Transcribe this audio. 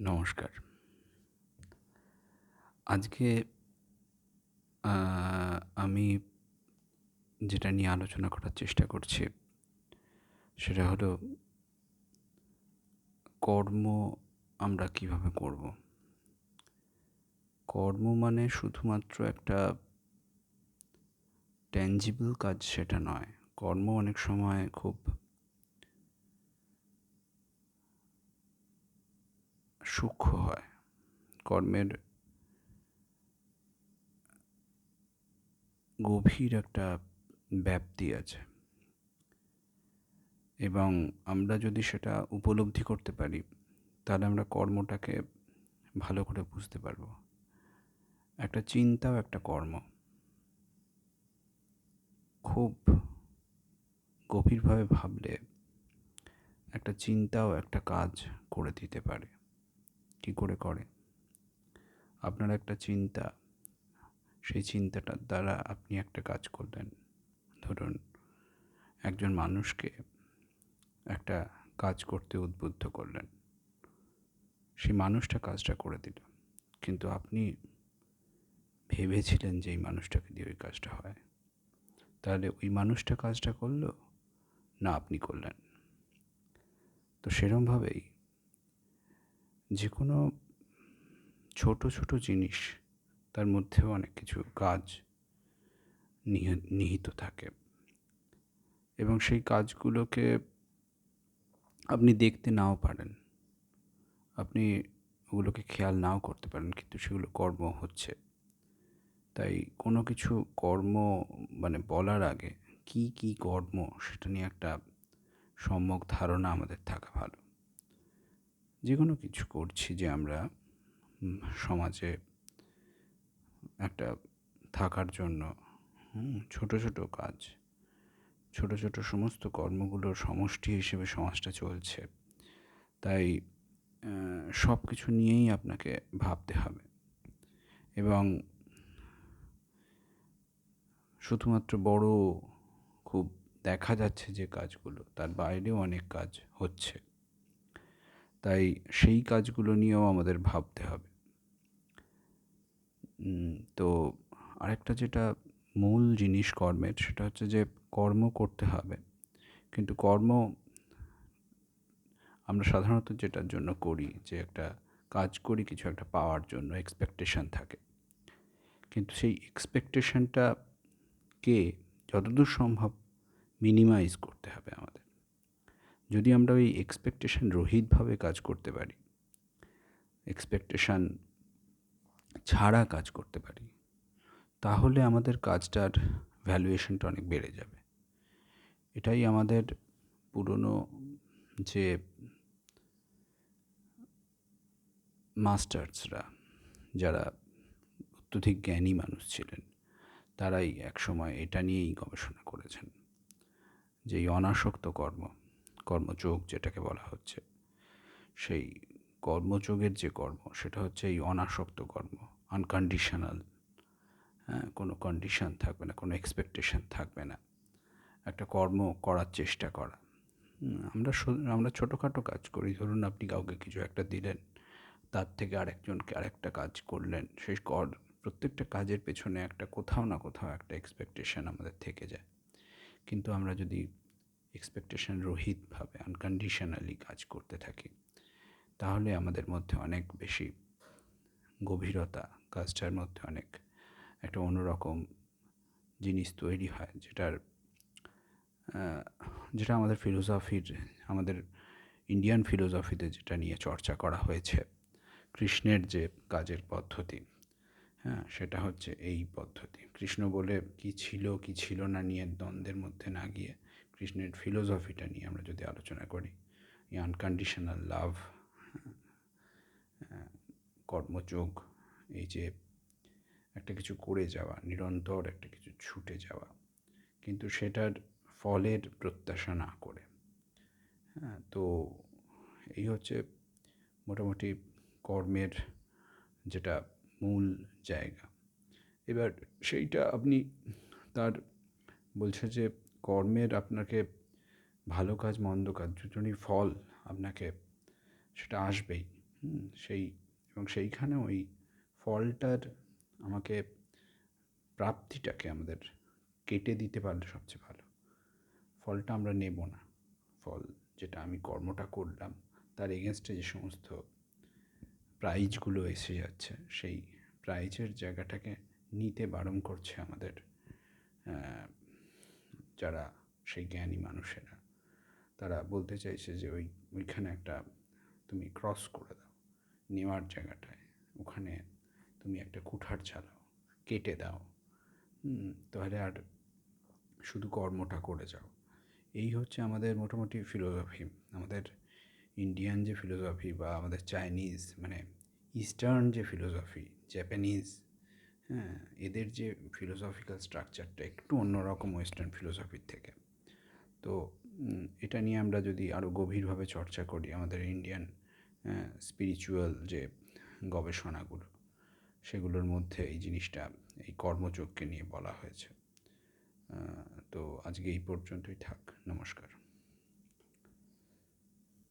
নমস্কার। আজকে আমি যেটা নিয়ে আলোচনা করার চেষ্টা করছি, সেটা হলো, কর্ম আমরা কীভাবে করব? কর্ম মানে শুধুমাত্র একটা ট্যাঞ্জিবল কাজ সেটা নয়। কর্ম অনেক সময় খুব সূক্ষ্ম হয়। কর্মের গভীর একটা ব্যাপ্তি আছে। এবং আমরা যদি সেটা উপলব্ধি করতে পারি, তাহলে আমরা কর্মটাকে ভালো করে বুঝতে পারব। একটা চিন্তাও একটা কর্ম। খুব গভীরভাবে ভাবলে একটা চিন্তাও একটা কাজ করে দিতে পারে। কী করে করে আপনার একটা চিন্তা, সেই চিন্তাটার দ্বারা আপনি একটা কাজ করলেন। ধরুন, একজন মানুষকে একটা কাজ করতে উদ্বুদ্ধ করলেন। সেই মানুষটা কাজটা করে দিল। কিন্তু আপনি ভেবেছিলেন যে এই মানুষটাকে দিয়ে ওই কাজটা হয়। তাহলে ওই মানুষটা কাজটা করল না, আপনি করলেন। তো সেরমভাবেই যে কোনো ছোট ছোট জিনিস, তার মধ্যেও অনেক কিছু কাজ নিহিত থাকে। এবং সেই কাজগুলোকে আপনি দেখতে নাও পারেন। আপনি ওগুলোকে খেয়াল নাও করতে পারেন, কিন্তু সেগুলো কর্ম হচ্ছে। তাই কোনো কিছু কর্ম মানে বলার আগে কি কি কর্ম, সেটা নিয়ে একটা সম্যক ধারণা আমাদের থাকা ভালো। যে কোনো কিছু করছি যে আমরা সমাজে একটা থাকার জন্য ছোট ছোট কাজ, ছোট ছোট সমস্ত কর্মগুলোর সমষ্টি হিসেবে সমাজটা চলছে, তাই সব কিছু নিয়েই আপনাকে ভাবতে হবে। এবং শুধুমাত্র বড় খুব দেখা যাচ্ছে যে কাজগুলো, তার বাইরেও অনেক কাজ হচ্ছে। তাই সেই কাজগুলো নিয়েও আমাদের ভাবতে হবে। তো আরেকটা যেটা মূল জিনিস কর্মের, সেটা হচ্ছে যে কর্ম করতে হবে। কিন্তু কর্ম আমরা সাধারণত যেটার জন্য করি, যে একটা কাজ করি, কিছু একটা পাওয়ার জন্য এক্সপেকটেশান থাকে। কিন্তু সেই এক্সপেকটেশানটাকে যতদূর সম্ভব মিনিমাইজ করতে হবে আমাদের। যদি আমরা ওই এক্সপেকটেশান রহিতভাবে কাজ করতে পারি এক্সপেকটেশান ছাড়া কাজ করতে পারি, তাহলে আমাদের কাজটার ভ্যালুয়েশনটা অনেক বেড়ে যাবে। এটাই আমাদের পুরনো যে মাস্টার্সরা, যারা অত্যধিক জ্ঞানী মানুষ ছিলেন, তারাই একসময় এটা নিয়েই গবেষণা করেছেন যে এই অনাসক্ত কর্ম কর্মযোগ যেটাকে বলা হচ্ছে। সেই কর্মযোগের যে কর্ম, সেটা হচ্ছে এই অনাসক্ত কর্ম আনকন্ডিশনাল হ্যাঁ কোনো কন্ডিশন থাকবে না, কোনো এক্সপেকটেশন থাকবে না। একটা কর্ম করার চেষ্টা করা। আমরা আমরা ছোটোখাটো কাজ করি। ধরুন আপনি কাউকে কিছু একটা দিলেন, তার থেকে আরেকজনকে আরেকটা কাজ করলেন, সেই প্রত্যেকটা কাজের পেছনে একটা কোথাও না কোথাও একটা এক্সপেকটেশন আমাদের থেকে যায়। কিন্তু আমরা যদি এক্সপেকটেশন রহিতভাবে আনকন্ডিশনালি কাজ করতে থাকি, তাহলে আমাদের মধ্যে অনেক বেশি গভীরতা, কাজটার মধ্যে অনেক একটা অন্যরকম জিনিস তৈরি হয় যেটার যেটা আমাদের ফিলোসফির আমাদের ইন্ডিয়ান ফিলোসফিতে যেটা নিয়ে চর্চা করা হয়েছে, কৃষ্ণের যে কাজের পদ্ধতি হ্যাঁ সেটা হচ্ছে এই পদ্ধতি। কৃষ্ণ বলে কি ছিল কি ছিল না নিয়ে দ্বন্দ্বের মধ্যে না গিয়ে কৃষ্ণের ফিলোসফিটা নিয়ে আমরা যদি আলোচনা করি আনকন্ডিশনাল লাভ কর্মযোগ, এই যে একটা কিছু করে যাওয়া, নিরন্তর একটা কিছু ছুটে যাওয়া, কিন্তু সেটার ফলের প্রত্যাশা না করে হ্যাঁ তো এই হচ্ছে মোটামুটি কর্মের যেটা মূল জায়গা। এবার সেইটা আপনি তার বলছে যে কর্মের আপনাকে ভালো কাজ, মন্দ কাজ দুজনই ফল আপনাকে সেটা আসবেই। সেই এবং সেইখানে ওই ফলটার আমাকে প্রাপ্তিটাকে আমাদের কেটে দিতে পারলে সবচেয়ে ভালো। ফলটা আমরা নেব না। ফল যেটা আমি কর্মটা করলাম, তার এগেনস্টে যে সমস্ত প্রাইজগুলো এসে যাচ্ছে, সেই প্রাইজের জায়গাটাকে নিতে বারণ করছে আমাদের যারা সেই জ্ঞানী মানুষেরা, তারা বলতে চাইছে যে ওই, ওইখানে একটা তুমি ক্রস করে দাও, নেওয়ার জায়গাটায়। ওখানে তুমি একটা কুঠার চালাও, কেটে দাও। তাহলে আর শুধু কর্মটা করে যাও। এই হচ্ছে আমাদের মোটামুটি ফিলোসফি আমাদের ইন্ডিয়ান যে ফিলোসফি বা আমাদের চাইনিজ মানে ইস্টার্ন যে ফিলোসফি জাপানিজ হ্যাঁ এদের যে ফিলোসফিক্যাল স্ট্রাকচারটা একটু অন্যরকম ওয়েস্টার্ন ফিলোসফির থেকে। তো এটা নিয়ে আমরা যদি আরও গভীরভাবে চর্চা করি আমাদের ইন্ডিয়ান স্পিরিচুয়াল যে গবেষণাগুলো, সেগুলোর মধ্যে এই জিনিসটা, এই কর্মযোগকে নিয়ে বলা হয়েছে। তো আজকে এই পর্যন্তই থাক। নমস্কার।